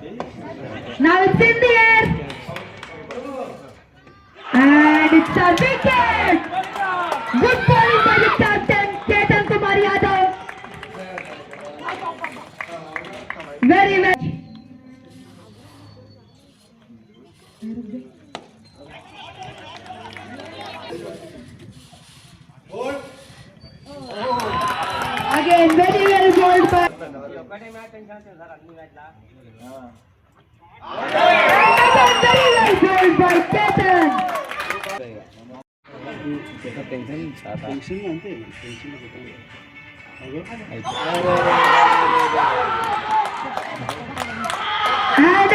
Now it's in the air. And it's a big Good. Tension tension అంతే tension And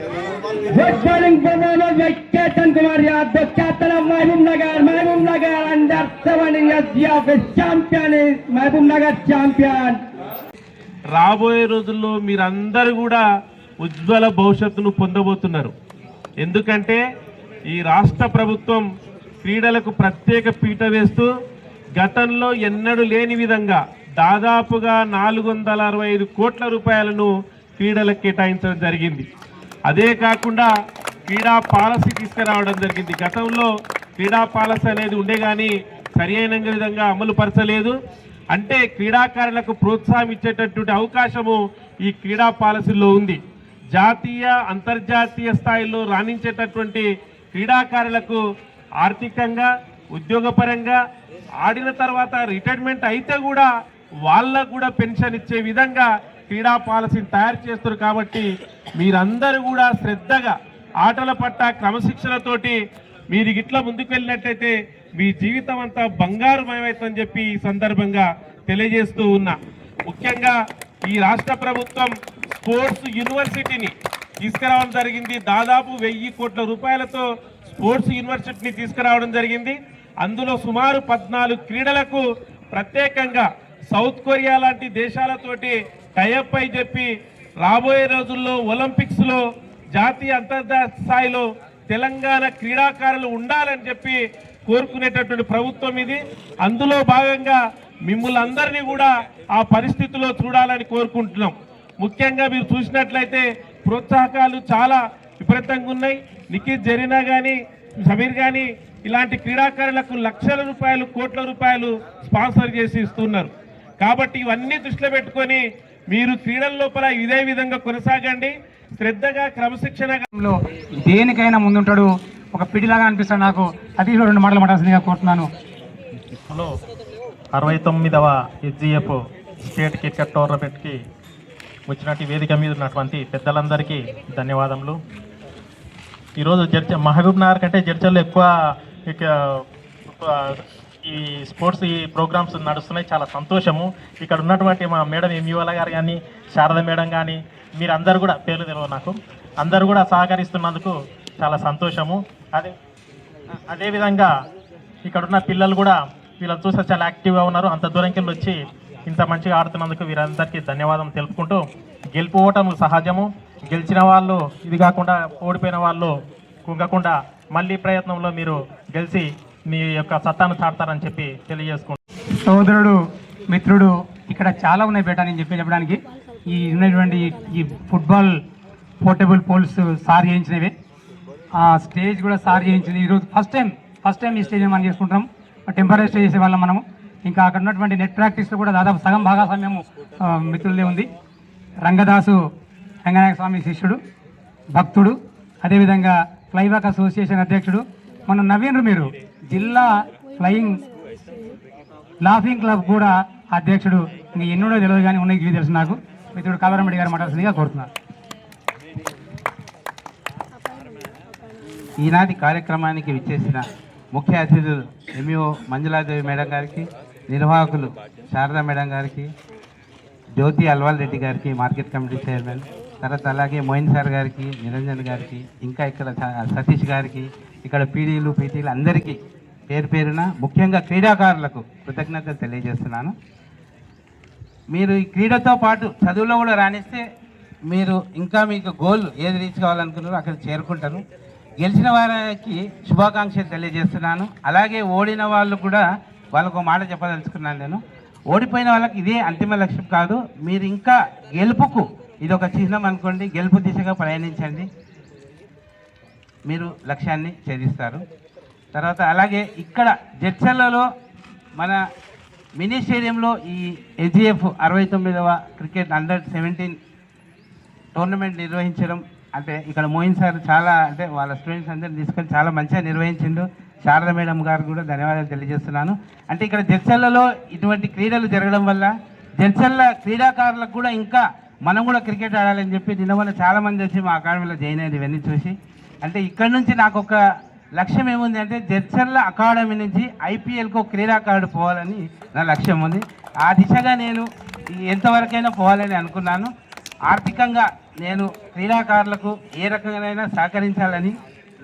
it's ወሰንን በመመዘግ ከተን ትመሪ አበካተለ መህቡብ ነገር መህቡብ ነገር రాబోయే రోజుల్లో మీరందరు కూడా ఉజ్వల భవిష్యత్తును పొందబోతున్నారు. ఎందుకంటే ఈ రాష్ట్ర ప్రభుత్వం క్రీడలకు ప్రత్యేక పీట వేస్తూ గతంలో ఎన్నడూ లేని విధంగా దాదాపుగా నాలుగు కోట్ల రూపాయలను క్రీడలకు కేటాయించడం జరిగింది. అదే కాకుండా క్రీడా పాలసీ తీసుకురావడం జరిగింది. గతంలో క్రీడా పాలసీ అనేది ఉండే కానీ సరి అయిన విధంగా అమలు పరచలేదు. అంటే క్రీడాకారులకు ప్రోత్సాహం ఇచ్చేటటువంటి అవకాశము ఈ క్రీడా పాలసీలో ఉంది. జాతీయ అంతర్జాతీయ స్థాయిలో రాణించేటటువంటి క్రీడాకారులకు ఆర్థికంగా ఉద్యోగపరంగా ఆడిన తర్వాత రిటైర్మెంట్ అయితే కూడా వాళ్ళకు కూడా పెన్షన్ ఇచ్చే విధంగా క్రీడా పాలసీని తయారు చేస్తారు కాబట్టి మీరందరూ కూడా శ్రద్ధగా ఆటల పట్ల క్రమశిక్షణతోటి మీరు ఇట్లా ముందుకు వెళ్ళినట్టయితే మీ జీవితం అంతా బంగారుమయమవుతుందని చెప్పి ఈ సందర్భంగా తెలియజేస్తూ ఉన్నా. ముఖ్యంగా ఈ రాష్ట్ర ప్రభుత్వం స్పోర్ట్స్ యూనివర్సిటీని తీసుకురావడం జరిగింది. దాదాపు వెయ్యి కోట్ల రూపాయలతో స్పోర్ట్స్ యూనివర్సిటీని తీసుకురావడం జరిగింది. అందులో సుమారు పద్నాలుగు క్రీడలకు ప్రత్యేకంగా సౌత్ కొరియా లాంటి దేశాలతోటి టైఅప్ అయి చెప్పి రాబోయే రోజుల్లో ఒలింపిక్స్లో జాతీయ అంతర్జాతీయ స్థాయిలో తెలంగాణ క్రీడాకారులు ఉండాలని చెప్పి కోరుకునేటటువంటి ప్రభుత్వం ఇది. అందులో భాగంగా మిమ్మల్ని అందరినీ కూడా ఆ పరిస్థితిలో చూడాలని కోరుకుంటున్నాం. ముఖ్యంగా మీరు చూసినట్లయితే ప్రోత్సాహకాలు చాలా విపరీతంగా ఉన్నాయి. నిఖిత్ జరీనా కానీ సమీర్ కానీ ఇలాంటి క్రీడాకారులకు లక్షల రూపాయలు కోట్ల రూపాయలు స్పాన్సర్ చేసి ఇస్తున్నారు. కాబట్టి ఇవన్నీ దృష్టిలో పెట్టుకొని మీరు క్రీడల లోపల ఇదే విధంగా కొనసాగండి. శ్రద్ధగా క్రమశిక్షణగా. లో దేనికైనా ముందుంటాడు. ఒక పిడిలాగా అనిపిస్తాడు నాకు. అది రెండు మాటలు మాట్లాడాల్సిందిగా కోరుతున్నాను. లో అరవై తొమ్మిదవ హెచ్జిఎఫ్ స్టేట్ క్రికెట్ టోర్నమెంట్కి వచ్చినట్టు వేదిక మీద ఉన్నటువంటి పెద్దలందరికీ ధన్యవాదములు. ఈరోజు జడ్జ మహబూబ్ నగర్ కంటే జడ్చల్లో ఎక్కువ ఈ స్పోర్ట్స్ ఈ ప్రోగ్రామ్స్ నడుస్తున్నాయి. చాలా సంతోషము. ఇక్కడ ఉన్నటువంటి మా మేడం ఎంయువల గారు కానీ శారద మేడం కానీ మీరందరూ కూడా పేర్లు తెలియదు నాకు. అందరూ కూడా సహకరిస్తున్నందుకు చాలా సంతోషము. అదే అదేవిధంగా ఇక్కడున్న పిల్లలు కూడా వీళ్ళని చూస్తే చాలా యాక్టివ్గా ఉన్నారు. అంత దూరంకి వచ్చి ఇంత మంచిగా ఆడుతున్నందుకు వీరందరికీ ధన్యవాదం తెలుపుకుంటూ గెలుపు ఓటము సహజము. గెలిచిన వాళ్ళు ఇది కాకుండా ఓడిపోయిన వాళ్ళు కుంగకుండా మళ్ళీ ప్రయత్నంలో మీరు గెలిచి మీ యొక్క సత్తాను చాడతారని చెప్పి తెలియజేసుకుంటాం సోదరుడు మిత్రుడు ఇక్కడ చాలా ఉన్నాయి బేట నేను చెప్పి చెప్పడానికి. ఈ ఉన్నటువంటి ఈ ఫుట్బాల్ పోర్టబుల్ పోల్స్ సార్ చేయించినవి. ఆ స్టేజ్ కూడా సార్ చేయించింది. ఈరోజు ఫస్ట్ టైం ఫస్ట్ టైం ఈ స్టేజ్ మనం చేసుకుంటాం టెంపరీ స్టేజ్ చేసే వాళ్ళం మనము. ఇంకా అక్కడ ఉన్నటువంటి నెట్ ప్రాక్టీస్లో కూడా దాదాపు సగం భాగస్వామ్యము మిత్రులదే ఉంది. రంగదాసు రంగనాయక స్వామి శిష్యుడు భక్తుడు అదేవిధంగా ఫ్లైవాక్ అసోసియేషన్ అధ్యక్షుడు మన నవీన్రు మీరు. జిల్లా ఫ్లయింగ్ లాఫింగ్ క్లబ్ కూడా అధ్యక్షుడు ఇంకా ఎన్నడో తెలియదు కానీ ఉన్నాయి ఇవి తెలుసు నాకు. మిత్రుడు కలవరమడి గారు మాట్లాడుతుందిగా కోరుతున్నారు ఈనాటి కార్యక్రమానికి విచ్చేసిన ముఖ్య అతిథులు ఎంఈఓ మంజులాదేవి మేడం గారికి నిర్వాహకులు శారదా మేడం గారికి జ్యోతి అల్వాల్ రెడ్డి గారికి మార్కెట్ కమిటీ చైర్మన్ తర్వాత అలాగే మోయిన్ సార్ గారికి నిరంజన్ గారికి ఇంకా ఇక్కడ స- సతీష్ గారికి ఇక్కడ పీడీలు పీటీలు అందరికీ పేరు పేరున ముఖ్యంగా క్రీడాకారులకు కృతజ్ఞతలు తెలియజేస్తున్నాను. మీరు ఈ క్రీడతో పాటు చదువులో కూడా రాణిస్తే మీరు ఇంకా మీకు గోల్ ఏది రీచ్ కావాలనుకున్నారో అక్కడ చేరుకుంటారు. గెలిచిన వారికి శుభాకాంక్షలు తెలియజేస్తున్నాను. అలాగే ఓడిన వాళ్ళు కూడా వాళ్ళకు ఒక మాట చెప్పదలుచుకున్నాను నేను. ఓడిపోయిన వాళ్ళకి ఇదే అంతిమ లక్ష్యం కాదు. మీరు ఇంకా గెలుపుకు ఇది ఒక చిహ్నం అనుకోండి. గెలుపు దిశగా ప్రయాణించండి. మీరు లక్ష్యాన్ని ఛేదిస్తారు. తర్వాత అలాగే ఇక్కడ జడ్చర్లలో మన మినీ స్టేడియంలో ఈ ఎజిఎఫ్ అరవై తొమ్మిదవ క్రికెట్ అండర్ సెవెంటీన్ టోర్నమెంట్ నిర్వహించడం అంటే ఇక్కడ మోయిన్ సార్ చాలా అంటే వాళ్ళ స్టూడెంట్స్ అందరిని తీసుకొని చాలా మంచిగా నిర్వహించిండు. శారద మేడం గారు కూడా ధన్యవాదాలు తెలియజేస్తున్నాను. అంటే ఇక్కడ జడ్చర్లలో ఇటువంటి క్రీడలు జరగడం వల్ల జడ్చర్ల క్రీడాకారులకు కూడా ఇంకా మనం కూడా క్రికెట్ ఆడాలని చెప్పి నిన్న వల్ల చాలామంది వచ్చి మా అకాడమీలో జాయిన్ అయ్యారు ఇవన్నీ చూసి. అంటే ఇక్కడ నుంచి నాకు ఒక లక్ష్యం ఏముంది అంటే జడ్చర్ల అకాడమీ నుంచి ఐపీఎల్కు క్రీడాకారుడు పోవాలని నా లక్ష్యం ఉంది. ఆ దిశగా నేను ఎంతవరకైనా పోవాలని అనుకున్నాను. ఆర్థికంగా నేను క్రీడాకారులకు ఏ రకంగానైనా సహకరించాలని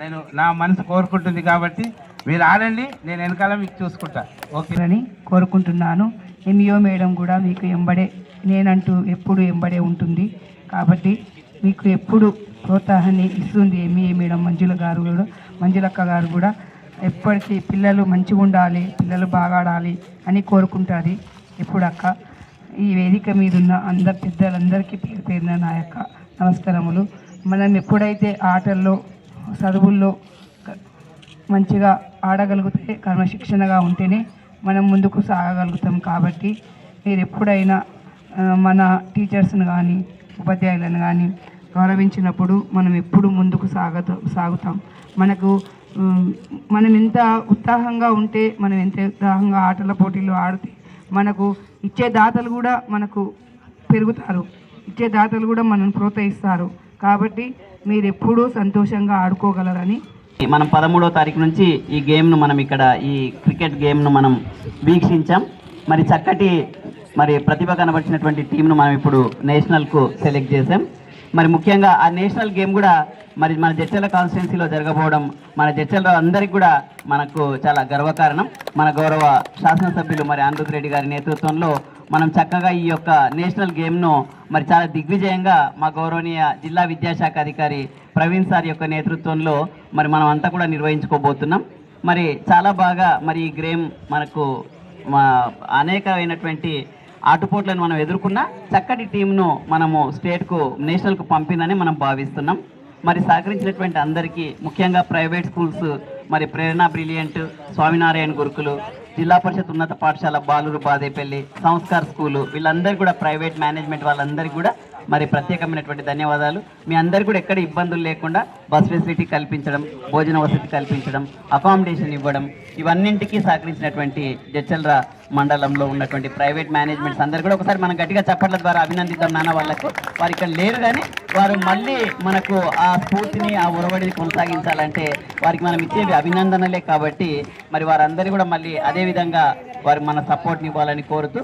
నేను నా మనసు కోరుకుంటుంది కాబట్టి మీరు ఆడండి నేను వెనకాల మీకు చూసుకుంటా. ఓకేనని కోరుకుంటున్నాను. ఎంఈఓ మేడం కూడా మీకు ఎంబడే నేనంటూ ఎప్పుడు ఎంబడే ఉంటుంది. కాబట్టి మీకు ఎప్పుడు ప్రోత్సాహాన్ని ఇస్తుంది ఎంఈఏ మేడం మంజుల గారు కూడా. మంజులక్క గారు కూడా ఎప్పటికీ పిల్లలు మంచిగా ఉండాలి పిల్లలు బాగా ఆడాలి అని కోరుకుంటుంది ఎప్పుడు అక్క ఈ వేదిక మీద ఉన్న అందరి పెద్దలందరికీ పేరు పేరున నా యొక్క నమస్కారములు. మనం ఎప్పుడైతే ఆటల్లో చదువుల్లో మంచిగా ఆడగలిగితే క్రమశిక్షణగా ఉంటేనే మనం ముందుకు సాగగలుగుతాం కాబట్టి మీరు ఎప్పుడైనా మన టీచర్స్ని కానీ ఉపాధ్యాయులను కానీ గౌరవించినప్పుడు మనం ఎప్పుడు ముందుకు సాగత సాగుతాం. మనకు మనం ఎంత ఉత్సాహంగా ఉంటే మనం ఎంత ఉత్సాహంగా ఆటల పోటీలు ఆడితే మనకు ఇచ్చే దాతలు కూడా మనకు పెరుగుతారు. ఇచ్చే దాతలు కూడా మనల్ని ప్రోత్సహిస్తారు. కాబట్టి మీరు ఎప్పుడూ సంతోషంగా ఆడుకోగలరని మనం పదమూడో తారీఖు నుంచి ఈ గేమ్ను మనం ఇక్కడ ఈ క్రికెట్ గేమ్ను మనం వీక్షించాం. మరి చక్కటి మరి ప్రతిభ కనబరిచినటువంటి టీంను మనం ఇప్పుడు నేషనల్కు సెలెక్ట్ చేసాం మరి ముఖ్యంగా ఆ నేషనల్ గేమ్ కూడా మరి మన జడ్చల కాన్స్టిట్యున్సీలో జరగబోవడం మన జడ్చల అందరికీ కూడా మనకు చాలా గర్వకారణం. మన గౌరవ శాసనసభ్యులు మరి అనిరుద్ రెడ్డి గారి నేతృత్వంలో మనం చక్కగా ఈ యొక్క నేషనల్ గేమ్ను మరి చాలా దిగ్విజయంగా మా గౌరవనీయ జిల్లా విద్యాశాఖ అధికారి ప్రవీణ్ సార్ యొక్క నేతృత్వంలో మరి మనం అంతా కూడా నిర్వహించుకోబోతున్నాం. మరి చాలా బాగా మరి ఈ గేమ్ మనకు మా అనేకమైనటువంటి ఆటుపోట్లను మనం ఎదుర్కొన్న చక్కటి టీంను మనము స్టేట్కు నేషనల్కు పంపిందని మనం భావిస్తున్నాం. మరి సహకరించినటువంటి అందరికీ ముఖ్యంగా ప్రైవేట్ స్కూల్స్ మరి ప్రేరణ బ్రిలియంట్ స్వామినారాయణ గురుకులు జిల్లా పరిషత్ ఉన్నత పాఠశాల బాలూరు బాదేపల్లి సంస్కార్ స్కూలు వీళ్ళందరూ కూడా ప్రైవేట్ మేనేజ్మెంట్ వాళ్ళందరికీ కూడా మరి ప్రత్యేకమైనటువంటి ధన్యవాదాలు. మీ అందరు కూడా ఎక్కడ ఇబ్బందులు లేకుండా బస్ ఫెసిలిటీ కల్పించడం భోజన వసతి కల్పించడం అకామిడేషన్ ఇవ్వడం ఇవన్నింటికీ సహకరించినటువంటి జడ్చల్ర మండలంలో ఉన్నటువంటి ప్రైవేట్ మేనేజ్మెంట్స్ అందరు కూడా ఒకసారి మనం గట్టిగా చప్పట్ల ద్వారా అభినందిద్దాం నాన్న వాళ్ళకు. వారు ఇక్కడ లేరు కానీ వారు మళ్ళీ మనకు ఆ స్ఫూర్తిని ఆ ఉరవడిని కొనసాగించాలంటే వారికి మనం ఇచ్చేవి అభినందనలే కాబట్టి మరి వారందరూ కూడా మళ్ళీ అదే విధంగా వారు మన సపోర్ట్ని ఇవ్వాలని కోరుతూ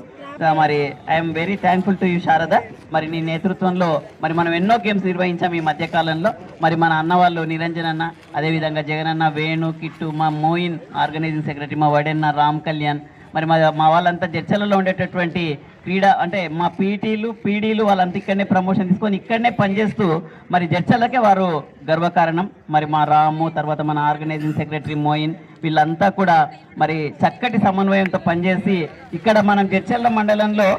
మరి I'm very thankful to you Sharada మరి నీ నేతృత్వంలో మరి మనం ఎన్నో గేమ్స్ నిర్వహించాం ఈ మధ్యకాలంలో మరి మన అన్న వాళ్ళు నిరంజన్ అన్న అదేవిధంగా జగన్ అన్న వేణు కిట్టు మా మోయిన్ ఆర్గనైజింగ్ సెక్రటరీ మా వడెన్న రామ్ కళ్యాణ్. మరి మా మా వాళ్ళంతా జడ్చలలో ఉండేటటువంటి క్రీడా అంటే మా పీటీలు పీడీలు వాళ్ళంతా ఇక్కడనే ప్రమోషన్ తీసుకొని ఇక్కడనే పనిచేస్తూ మరి జడ్చలకే వారు గర్వకారణం. మరి మా రాము తర్వాత మన ఆర్గనైజింగ్ సెక్రటరీ మోయిన్ వీళ్ళంతా కూడా మరి చక్కటి సమన్వయంతో పనిచేసి ఇక్కడ మనం జడ్చెల్ల మండలంలో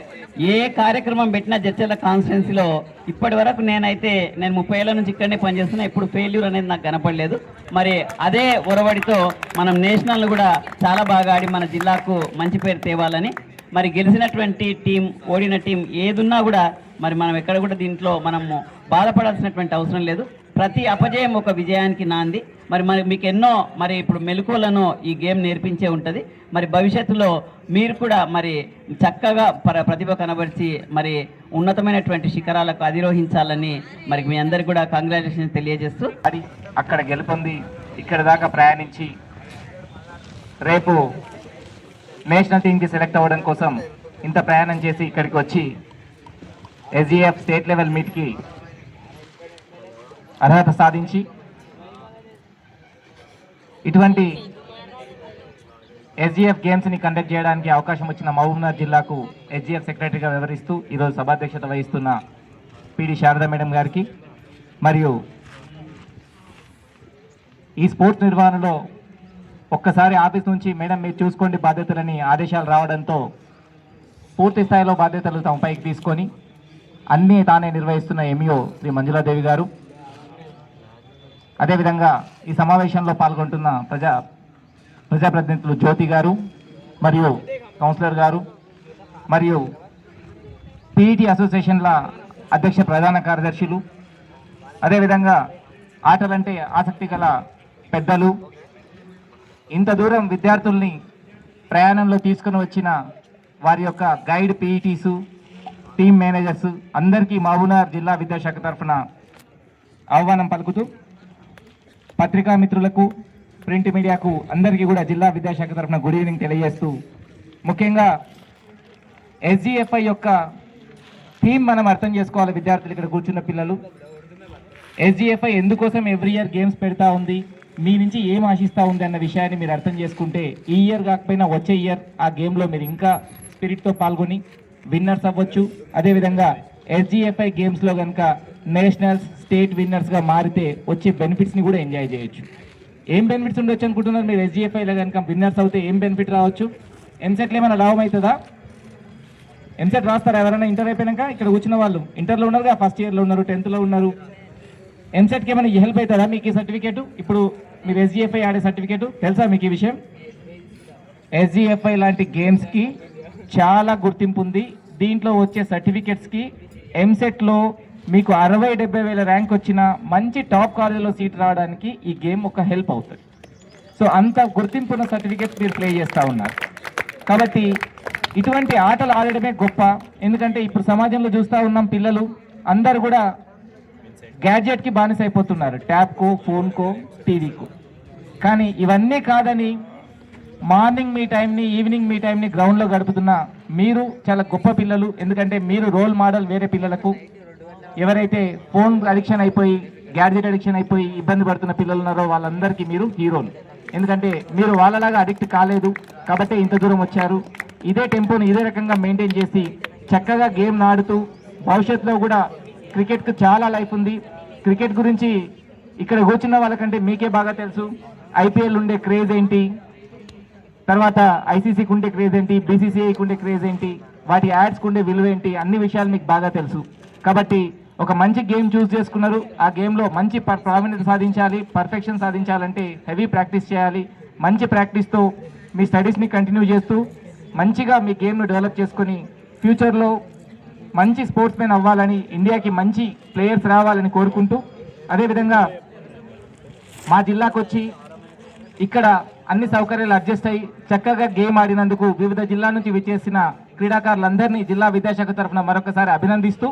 ఏ కార్యక్రమం పెట్టినా జడ్చెల్ల కాన్స్టిట్యున్సీలో ఇప్పటి వరకు నేనైతే నేను ముప్పై ఏళ్ళ నుంచి ఇక్కడనే పనిచేస్తున్నా ఇప్పుడు ఫెయిల్యూర్ అనేది నాకు కనపడలేదు. మరి అదే ఒరవడితో మనం నేషనల్ కూడా చాలా బాగా ఆడి మన జిల్లాకు మంచి పేరు తేవాలని మరి గెలిచినటువంటి టీం ఓడిన టీం ఏదున్నా కూడా మరి మనం ఎక్కడ కూడా దీంట్లో మనము బాధపడాల్సినటువంటి అవసరం లేదు. ప్రతి అపజయం ఒక విజయానికి నాంది. మరి మరి మీకు ఎన్నో మరి ఇప్పుడు మెలకువలను ఈ గేమ్ నేర్పించే ఉంటుంది. మరి భవిష్యత్తులో మీరు కూడా మరి చక్కగా ప్ర ప్రతిభ కనబరిచి మరి ఉన్నతమైనటువంటి శిఖరాలకు అధిరోహించాలని మరి మీ అందరికి కూడా కంగ్రాచులేషన్స్ తెలియజేస్తూ. అది అక్కడ గెలుపొంది ఇక్కడ దాకా ప్రయాణించి రేపు నేషనల్ టీంకి సెలెక్ట్ అవ్వడం కోసం ఇంత ప్రయాణం చేసి ఇక్కడికి వచ్చి ఎస్జిఎఫ్ స్టేట్ లెవెల్ మీట్కి అర్హత సాధించి ఇటువంటి ఎస్జిఎఫ్ గేమ్స్ని కండక్ట్ చేయడానికి అవకాశం వచ్చిన మహబూబ్నగర్ జిల్లాకు ఎస్జిఎఫ్ సెక్రటరీగా వ్యవహరిస్తూ ఈరోజు సభాధ్యక్షత వహిస్తున్న పిడి శారదా మేడం గారికి. మరియు ఈ స్పోర్ట్స్ నిర్వహణలో ఒక్కసారి ఆఫీస్ నుంచి మేడం మీరు చూసుకోండి బాధ్యతలని ఆదేశాలు రావడంతో పూర్తి స్థాయిలో బాధ్యతలు తమ పైకి తీసుకొని అన్నీ తానే నిర్వహిస్తున్న ఎంఈఓ శ్రీ మంజులాదేవి గారు. అదేవిధంగా ఈ సమావేశంలో పాల్గొంటున్న ప్రజా ప్రజాప్రతినిధులు జ్యోతి గారు మరియు కౌన్సిలర్ గారు మరియు పీఈటీ అసోసియేషన్ల అధ్యక్ష ప్రధాన కార్యదర్శులు అదేవిధంగా ఆటలంటే ఆసక్తి గల పెద్దలు ఇంత దూరం విద్యార్థుల్ని ప్రయాణంలో తీసుకుని వచ్చిన వారి యొక్క గైడ్ పీఈటీసు టీమ్ మేనేజర్స్ అందరికీ మహబూబ్నగర్ జిల్లా విద్యాశాఖ తరఫున ఆహ్వానం పలుకుతూ పత్రికా మిత్రులకు ప్రింట్ మీడియాకు అందరికీ కూడా జిల్లా విద్యాశాఖ తరఫున గుడ్ ఈవినింగ్ తెలియజేస్తూ ముఖ్యంగా ఎస్జిఎఫ్ఐ యొక్క థీమ్ మనం అర్థం చేసుకోవాలి విద్యార్థులు ఇక్కడ కూర్చున్న పిల్లలు. ఎస్జిఎఫ్ఐ ఎందుకోసం ఎవ్రీ ఇయర్ గేమ్స్ పెడతా ఉంది మీ నుంచి ఏం ఆశిస్తూ ఉంది అన్న విషయాన్ని మీరు అర్థం చేసుకుంటే ఈ ఇయర్ కాకపోయినా వచ్చే ఇయర్ ఆ గేమ్లో మీరు ఇంకా స్పిరిట్తో పాల్గొని విన్నర్స్ అవ్వచ్చు. అదేవిధంగా ఎస్జిఎఫ్ఐ గేమ్స్లో కనుక నేషనల్స్ స్టేట్ విన్నర్స్గా మారితే వచ్చే బెనిఫిట్స్ని కూడా ఎంజాయ్ చేయొచ్చు. ఏం బెనిఫిట్స్ ఉండొచ్చు అనుకుంటున్నారు మీరు ఎస్జిఎఫ్ఐలో కనుక విన్నర్స్ అవుతే ఏం బెనిఫిట్ రావచ్చు? ఎంసెట్లో ఏమైనా లాభం అవుతుందా? ఎంసెట్ రాస్తారా ఎవరైనా ఇంటర్ అయిపోయాక ఇక్కడ కూర్చున్న వాళ్ళు ఇంటర్లో ఉన్నారుగా ఫస్ట్ ఇయర్లో ఉన్నారు టెన్త్లో ఉన్నారు. ఎంసెట్కి ఏమైనా హెల్ప్ అవుతుందా మీకు ఈ సర్టిఫికేట్ ఇప్పుడు మీరు ఎస్జిఎఫ్ఐ ఆడే సర్టిఫికేట్ తెలుసా మీకు ఈ విషయం? ఎస్జిఎఫ్ఐ లాంటి గేమ్స్కి చాలా గుర్తింపు ఉంది. దీంట్లో వచ్చే సర్టిఫికేట్స్కి ఎంసెట్లో మీకు అరవై డెబ్బై వేల ర్యాంక్ వచ్చిన మంచి టాప్ కాలేజీలో సీట్ రావడానికి ఈ గేమ్ ఒక హెల్ప్ అవుతుంది. సో అంత గుర్తింపున్న సర్టిఫికేట్స్ మీరు ప్లే చేస్తూ ఉన్నారు. కాబట్టి ఇటువంటి ఆటలు ఆడడమే గొప్ప. ఎందుకంటే ఇప్పుడు సమాజంలో చూస్తూ ఉన్నాం పిల్లలు అందరు కూడా గ్యాడ్జెట్కి బానిస అయిపోతున్నారు ట్యాబ్కో ఫోన్కో టీవీకో కానీ ఇవన్నీ కాదని మార్నింగ్ మీ టైంని ఈవినింగ్ మీ టైంని గ్రౌండ్లో గడుపుతున్న మీరు చాలా గొప్ప పిల్లలు. ఎందుకంటే మీరు రోల్ మోడల్ వేరే పిల్లలకు. ఎవరైతే ఫోన్ అడిక్షన్ అయిపోయి గ్యాడ్జెట్ అడిక్షన్ అయిపోయి ఇబ్బంది పడుతున్న పిల్లలు ఉన్నారో వాళ్ళందరికీ మీరు హీరోలు ఎందుకంటే మీరు వాళ్ళలాగా అడిక్ట్ కాలేదు కాబట్టి ఇంత దూరం వచ్చారు. ఇదే టెంపోని ఇదే రకంగా మెయింటైన్ చేసి చక్కగా గేమ్ ఆడుతూ భవిష్యత్తులో కూడా క్రికెట్కు చాలా లైఫ్ ఉంది. క్రికెట్ గురించి ఇక్కడ కూర్చున్న వాళ్ళకంటే మీకే బాగా తెలుసు. ఐపీఎల్ ఉండే క్రేజ్ ఏంటి? తర్వాత ఐసీసీకి ఉండే క్రేజ్ ఏంటి? బీసీసీఐకి ఉండే క్రేజ్ ఏంటి? వాటి యాడ్స్కి ఉండే విలువ ఏంటి? అన్ని విషయాలు మీకు బాగా తెలుసు. కాబట్టి ఒక మంచి గేమ్ చూస్ చేసుకున్నారు. ఆ గేమ్లో మంచి ప్రావీణ్యత సాధించాలి పర్ఫెక్షన్ సాధించాలంటే హెవీ ప్రాక్టీస్ చేయాలి. మంచి ప్రాక్టీస్తో మీ స్టడీస్ని కంటిన్యూ చేస్తూ మంచిగా మీ గేమ్ను డెవలప్ చేసుకొని ఫ్యూచర్లో మంచి స్పోర్ట్స్ మెన్ అవ్వాలని ఇండియాకి మంచి ప్లేయర్స్ రావాలని కోరుకుంటూ అదేవిధంగా మా జిల్లాకు వచ్చి ఇక్కడ అన్ని సౌకర్యాలు అడ్జస్ట్ అయ్యి చక్కగా గేమ్ ఆడినందుకు వివిధ జిల్లా నుంచి విచ్చేసిన క్రీడాకారులందరినీ జిల్లా విద్యాశాఖ తరఫున మరొకసారి అభినందిస్తూ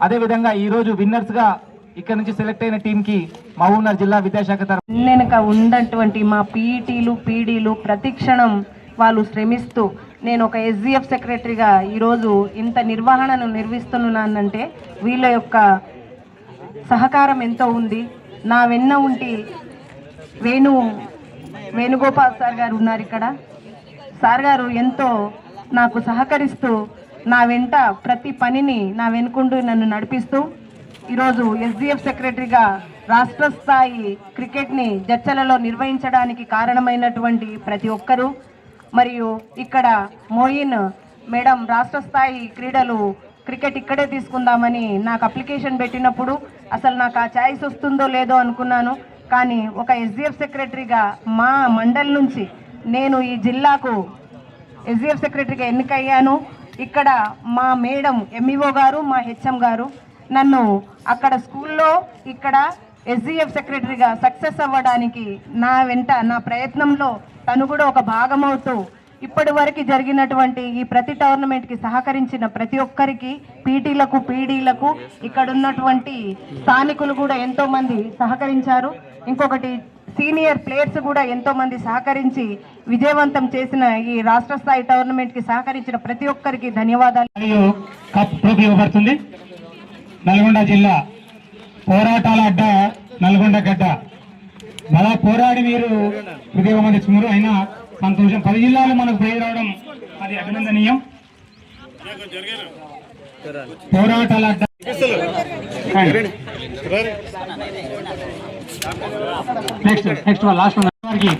అదేవిధంగా ఈరోజు విన్నర్స్గా ఇక్కడ నుంచి సెలెక్ట్ అయిన టీంకి మహబూబ్నగర్ జిల్లా విద్యాశాఖ తరఫున వెనక ఉన్నటువంటి మా పీఈటీలు పీడీలు ప్రతిక్షణం వాళ్ళు శ్రమిస్తూ నేను ఒక ఎస్జిఎఫ్ సెక్రటరీగా ఈరోజు ఇంత నిర్వహణను నిర్వహిస్తున్నానంటే వీళ్ళ యొక్క సహకారం ఎంతో ఉంది. నా వెన్న ఉంటి వేణువు వేణుగోపాల్ సార్ గారు ఉన్నారు ఇక్కడ. సార్ గారు ఎంతో నాకు సహకరిస్తూ నా వెంట ప్రతి పనిని నా వెనుకుంటూ నన్ను నడిపిస్తూ ఈరోజు ఎస్డిఎఫ్ సెక్రటరీగా రాష్ట్ర స్థాయి క్రికెట్ని జడ్చలలో నిర్వహించడానికి కారణమైనటువంటి ప్రతి ఒక్కరూ మరియు ఇక్కడ మోయిన్ మేడం రాష్ట్ర స్థాయి క్రీడలు క్రికెట్ ఇక్కడే తీసుకుందామని నాకు అప్లికేషన్ పెట్టినప్పుడు అసలు నాకు ఆ ఛాయిస్ వస్తుందో లేదో అనుకున్నాను. కానీ ఒక ఎస్డిఎఫ్ సెక్రటరీగా మా మండలి నుంచి నేను ఈ జిల్లాకు ఎస్డిఎఫ్ సెక్రటరీగా ఎన్నికయ్యాను. ఇక్కడ మా మేడం ఎంఈఓ గారు మా హెచ్ఎం గారు నన్ను అక్కడ స్కూల్లో ఇక్కడ ఎస్డిఎఫ్ సెక్రటరీగా సక్సెస్ అవ్వడానికి నా వెంట నా ప్రయత్నంలో తను కూడా ఒక భాగమవుతూ ఇప్పటి వరకు జరిగినటువంటి ఈ ప్రతి టోర్నమెంట్కి సహకరించిన ప్రతి ఒక్కరికి పీటీలకు పీడీలకు ఇక్కడ ఉన్నటువంటి స్థానికులు కూడా ఎంతో మంది సహకరించారు. ఇంకొకటి సీనియర్ ప్లేయర్స్ కూడా ఎంతో మంది సహకరించి విజయవంతం చేసిన ఈ రాష్ట్ర స్థాయి టోర్నమెంట్కి సహకరించిన ప్రతి ఒక్కరికి ధన్యవాదాలు. కప్ ట్రోఫీ ఇవ్వబడుతుంది. నల్గొండ జిల్లా పోరాటాల అడ్డ నల్గొండ గడ్డ. బాగా పోరాడి మీరు హృదయం అయినా సంతోషం. పది జిల్లాలు మనకు పేరు రావడం అది అభినందనీయం. పోరాటాల నెక్స్ట్ నెక్స్ట్ లాస్ట్ వారికి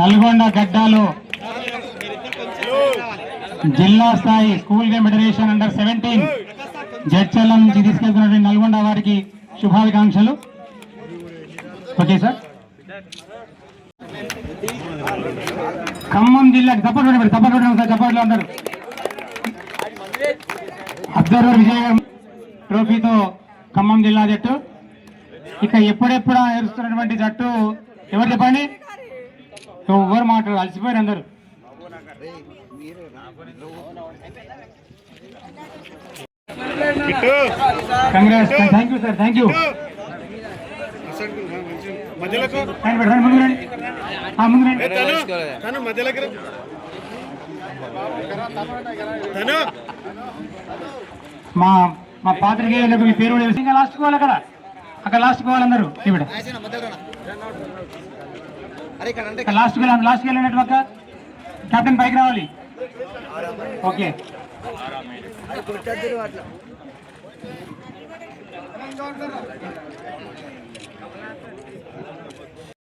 నల్గొండ గడ్డలో జిల్లా స్థాయి school game federation under seventeen Jadcherla నుంచి తీసుకెళ్తున్నటువంటి నల్గొండ వారికి శుభాకాంక్షలు. ఓకే సార్ ఖమ్మం జిల్లాకి సపోర్ట్ పెట్టండి సపోర్ట్ పెట్టండి సార్ అందరు అబ్జర్వర్ విజయం ట్రోఫీతో ఖమ్మం జిల్లా జట్టు. ఇక ఎప్పుడెప్పుడు ఎరుస్తున్నటువంటి జట్టు ఎవరు చెప్పండి? ఎవరు మాట్లాడు అలసిపోయారు అందరు. Congrats thank you sir thank you మా మా పాత్రికేయులకు మీ పేరు. ఇంకా లాస్ట్ పోవాలి అక్కడ. అక్కడ లాస్ట్ పోవాలి అందరూ. ఇప్పుడు లాస్ట్ వెళ్ళాలి లాస్ట్ వెళ్ళినట్టు పక్క. కెప్టెన్ పైకి రావాలి. ఓకే.